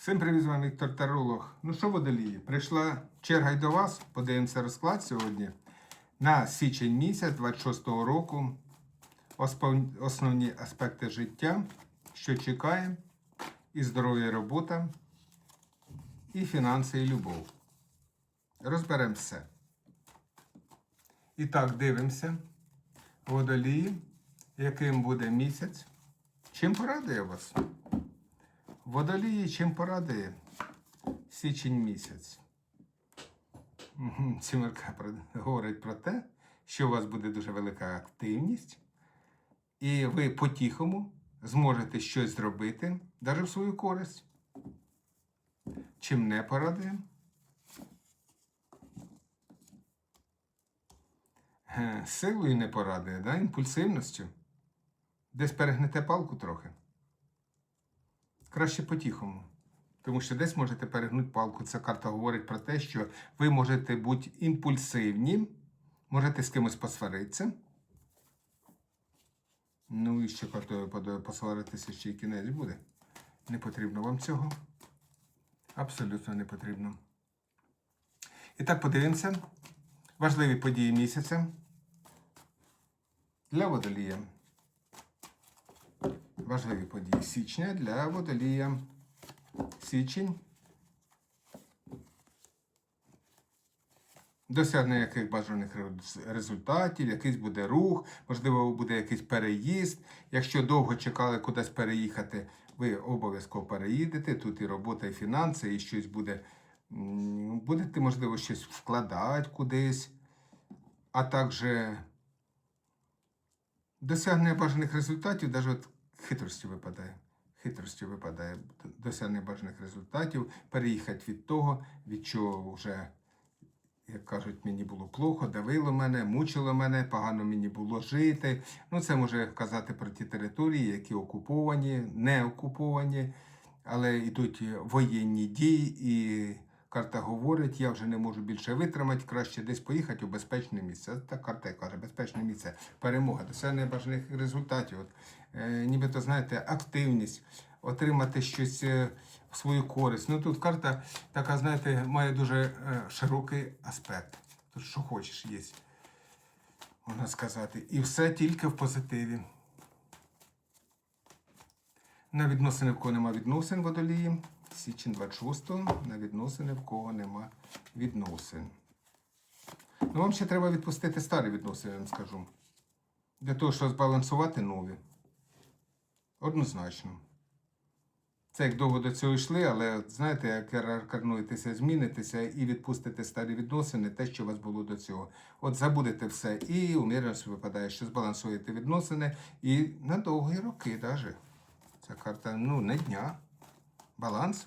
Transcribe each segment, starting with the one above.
Всім привіт, з вами Віктор Таролог. Ну що, водолії, прийшла черга й до вас. Подивимося розклад сьогодні. На січень місяць 26-го року. Основні аспекти життя, що чекає, і здоров'я робота, і фінанси, і любов. Розберемо все. І так, дивимося. Водолії, яким буде місяць. Чим порадує вас? Водолії чим порадує січень місяць. Мгм, Сімерка говорить про те, що у вас буде дуже велика активність, і ви по-тихому зможете щось зробити, навіть в свою користь. Чим не порадує? Е, Силою не порадує, да? імпульсивністю. Десь перегнете палку трохи. Краще по-тихому. Тому що десь можете перегнути палку. Ця карта говорить про те, що ви можете бути імпульсивні, можете з кимось посваритися. Ну і ще картою посваритися ще й кінець буде. Не потрібно вам цього. Абсолютно не потрібно. І так подивимося. Важливі події місяця для водолія. Важливі події січня для водолія. Січень. Досягне яких бажаних результатів, якийсь буде рух, можливо, буде якийсь переїзд. Якщо довго чекали кудись переїхати, ви обов'язково переїдете. Тут і робота, і фінанси, і щось буде. Будете, можливо, щось вкладати кудись, а також досягнення бажаних результатів, навіть хитрості випадає. Хитрості випадає досягнення бажаних результатів, переїхати від того, від чого вже, як кажуть, мені було плохо, давило мене, мучило мене, погано мені було жити. Ну, це може казати про ті території, які окуповані, не окуповані, але йдуть воєнні дії, і карта говорить, я вже не можу більше витримати, краще десь поїхати у безпечне місце. Та карта каже, безпечне місце, перемога, досягнення бажаних результатів. От, нібито, знаєте, активність, отримати щось е, в свою користь. Ну тут карта така, знаєте, має дуже е, широкий аспект. Тут що хочеш є, можна сказати. І все тільки в позитиві. На відносини, в кого нема відносин водолії. Січень 26 на відносини, в кого нема відносин. Ну, вам ще треба відпустити старі відносини, я вам скажу. Для того, щоб збалансувати нові. Однозначно. Це як довго до цього йшли, але знаєте, як реінкарнуєтеся, змінитеся і відпустите старі відносини, те, що у вас було до цього. От забудете все і умірність випадає, що збалансуєте відносини і на довгі роки навіть. Ця карта, ну, не дня. Баланс.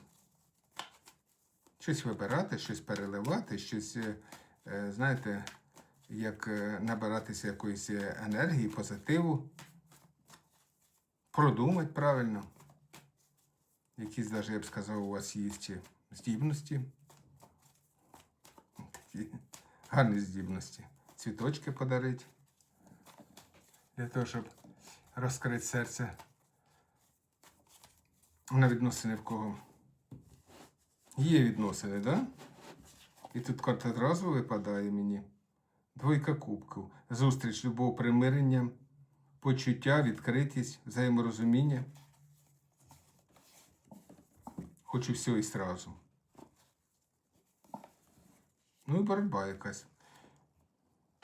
Щось вибирати, щось переливати, щось, е, е, знаєте, як е, набиратися якоїсь енергії, позитиву. Продумати правильно. Якісь навіть, я б сказав, у вас є здібності. Такі гарні здібності. Цвіточки подарити. Для того, щоб розкрити серце на відносини в кого. Є відносини, так? Да? І тут карта одразу випадає мені. Двойка кубків. Зустріч, любов, примирення, почуття, відкритість, взаєморозуміння. Хочу все і сразу. Ну і боротьба якась.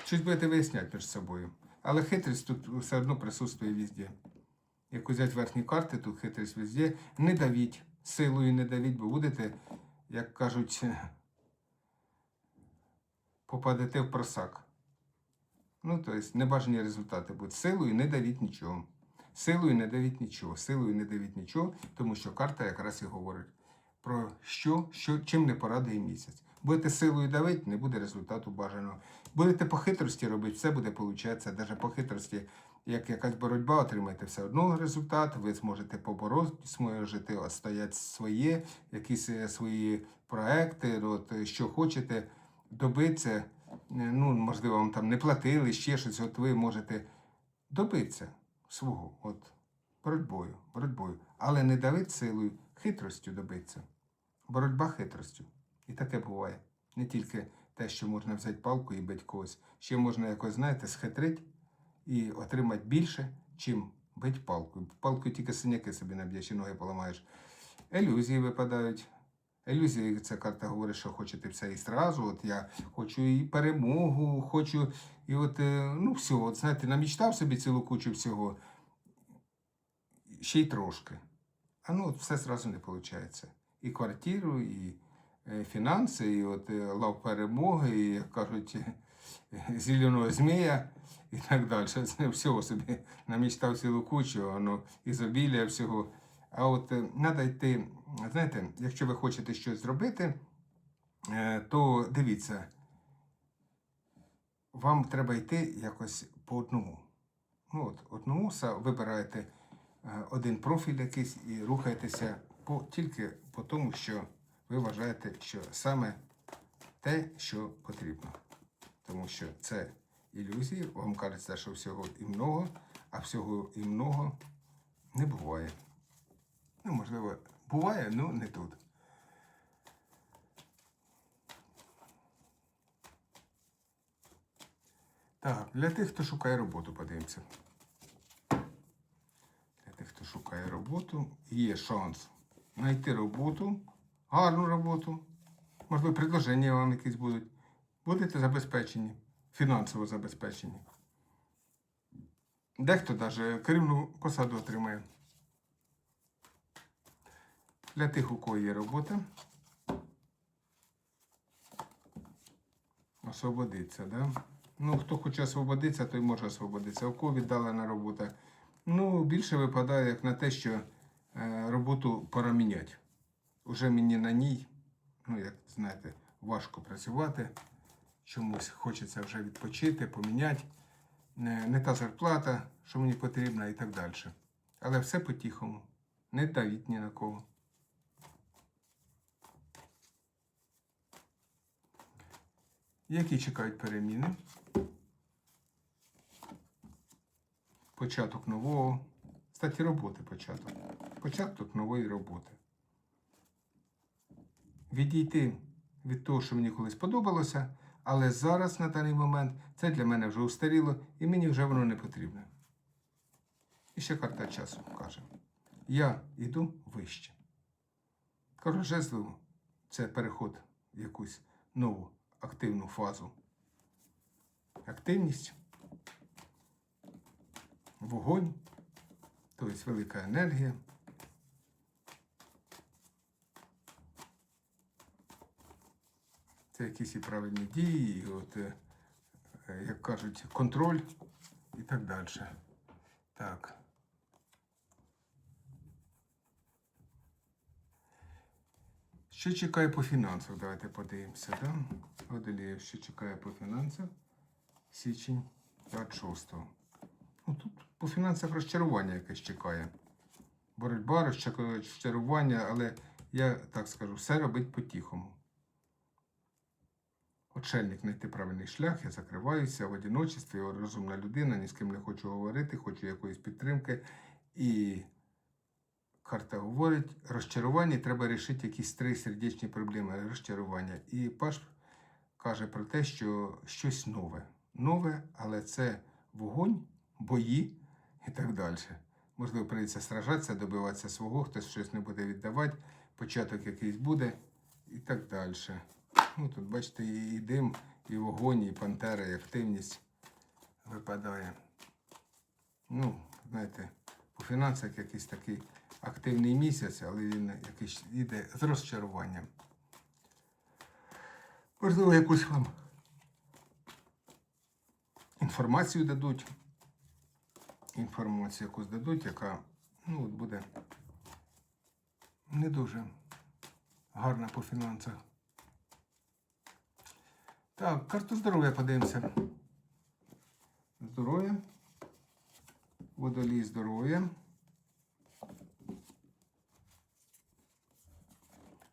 Щось будете виясняти між собою. Але хитрість тут все одно присутствує везде. Як взяти верхні карти, тут хитрість везде. Не давіть, силою не давіть, бо будете, як кажуть, попадете в просак. Ну, тобто, небажані результати будуть. Силою не давіть нічого. Силою не давіть нічого. Силою не давіть нічого, тому що карта якраз і говорить про що, що чим не порадує місяць. Будете силою давити, не буде результату бажаного. Будете по хитрості робити, все буде получатися. Навіть по хитрості, як якась боротьба, отримаєте все одно результат. Ви зможете побороти, зможете стояти своє, якісь е, свої проекти, от, е, що хочете добитися. Е, Ну, можливо, вам там не платили, ще щось. От ви можете добитися свого, от боротьбою, боротьбою, але не давити силою, хитростю добитися. боротьба хитростю. І таке буває. Не тільки те, що можна взяти палку і бити когось. Ще можна якось, знаєте, схитрити і отримати більше, чим бить палкою. Палкою тільки синяки собі наб'єш і ноги поламаєш. Ілюзії випадають. Ілюзії, ця карта говорить, що хочете все і зразу. От я хочу і перемогу, хочу, і от, е, ну, все, от знаєте, намічтав собі цілу кучу всього. Ще й трошки. А ну, от все зразу не виходить. І квартиру, і е, фінанси, і от е, лав перемоги, і, як кажуть, зеленого змія і так далі. Це всього собі намічтав цілу кучу, воно ізобілія всього. А от треба йти, знаєте, якщо ви хочете щось зробити, е, то дивіться, вам треба йти якось по одному. Ну, от, одному вибираєте е, один профіль якийсь і рухаєтеся по, тільки по тому, що ви вважаєте, що саме те, що потрібно. Тому що це ілюзії, вам кажеться, що всього і много, а всього і много не буває. Ну, можливо, буває, але не тут. Так, для тих, хто шукає роботу, подивимося. Для тих, хто шукає роботу, є шанс знайти роботу, гарну роботу. Можливо, предложення вам якісь будуть. Будете забезпечені, фінансово забезпечені. Дехто навіть керівну посаду отримає. Для тих, у кого є робота. Освободиться, да? Ну, хто хоче освободитися, той може освободитися. У кого віддалена робота. Ну, більше випадає як на те, що е, роботу пора міняти. Уже мені на ній, ну, як знаєте, важко працювати. Чомусь хочеться вже відпочити, поміняти. Не, не та зарплата, що мені потрібна, і так далі. Але все по-тихому. Не давіть ні на кого. Які чекають переміни. Початок нового. Кстати, роботи початок. Початок нової роботи. Відійти від того, що мені колись подобалося, але зараз, на даний момент, це для мене вже устаріло і мені вже воно не потрібне. І ще карта часу каже. Я йду вище. Кажу, жезлово це переход в якусь нову активну фазу. Активність, вогонь, тобто велика енергія. Це якісь і правильні дії, і от, е, як кажуть, контроль і так далі. Так. Що чекає по фінансах? Давайте подивимося. Да? Водоліїв, що чекає по фінансах? Січень 26-го. Ну, тут по фінансах розчарування якесь чекає. Боротьба, розча- розчарування, але я так скажу, все робить по-тихому. Отшельник знайти правильний шлях, я закриваюся в одиночестві, розумна людина, ні з ким не хочу говорити, хочу якоїсь підтримки. І карта говорить, розчарування треба рішити якісь три сердечні проблеми розчарування. І Паш каже про те, що щось нове. Нове, але це вогонь, бої і так далі. Можливо, прийдеться сражатися, добиватися свого, хтось щось не буде віддавати, початок якийсь буде і так далі. Ну, тут, бачите, і дим, і вогонь, і пантера, і активність випадає. Ну, знаєте, по фінансах якийсь такий активний місяць, але він якийсь йде з розчаруванням. Можливо, якусь вам інформацію дадуть. Інформацію якусь дадуть, яка ну, от буде не дуже гарна по фінансах. Так, карту здоров'я подивимося. Здоров'я. Водолій здоров'я.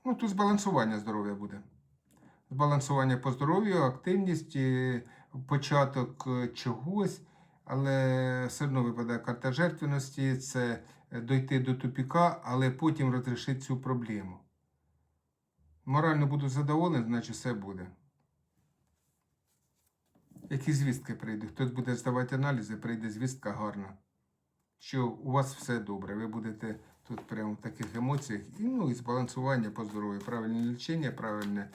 Ну, тут збалансування здоров'я буде. Збалансування по здоров'ю, активність, е, початок е, чогось, але все одно випадає карта жертвеності, це е, дойти до тупіка, але потім розрішити цю проблему. Морально буду задоволений, значить все буде. Які звістки прийдуть? Хтось буде здавати аналізи, прийде звістка гарна. Що у вас все добре. Ви будете тут прямо в таких емоціях. І, ну, і збалансування по здоров'ю, правильне лічення, правильне,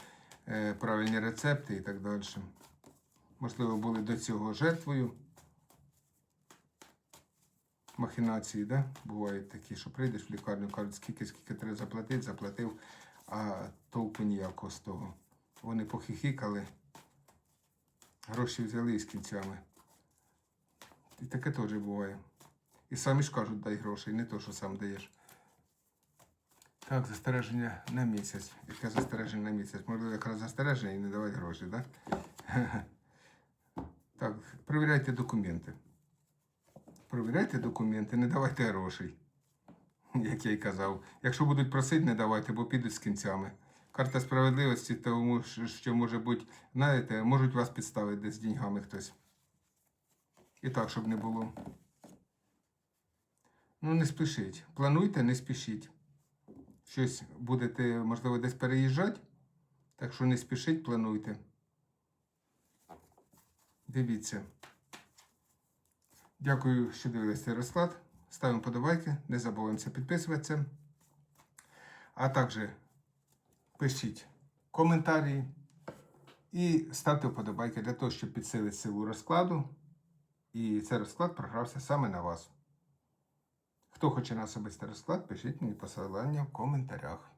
е, правильні рецепти і так далі. Можливо, були до цього жертвою. Махінації, да? Бувають такі, що прийдеш в лікарню, кажуть, скільки, скільки треба заплатити, заплатив, а толку ніякого з того. Вони похихікали, гроші взяли з кінцями. І таке теж буває. І самі ж кажуть, дай грошей, не то, що сам даєш. Так, застереження на місяць. Яке застереження на місяць? Можливо, якраз застереження і не давати гроші, так? Так, перевіряйте документи. Перевіряйте документи, не давайте грошей. Як я й казав. Якщо будуть просити, не давайте, бо підуть з кінцями. Карта справедливості, тому що може бути, знаєте, можуть вас підставити десь з деньгами хтось. І так, щоб не було. Ну, не спішіть. Плануйте, не спішіть. Щось будете, можливо, десь переїжджати. Так що не спішіть, плануйте. Дивіться. Дякую, що дивилися цей розклад. Ставимо подобайки, не забуваємося підписуватися. А також пишіть коментарі і ставте вподобайки для того, щоб підсилити силу розкладу. І цей розклад програвся саме на вас. Хто хоче на особистий розклад, пишіть мені посилання в коментарях.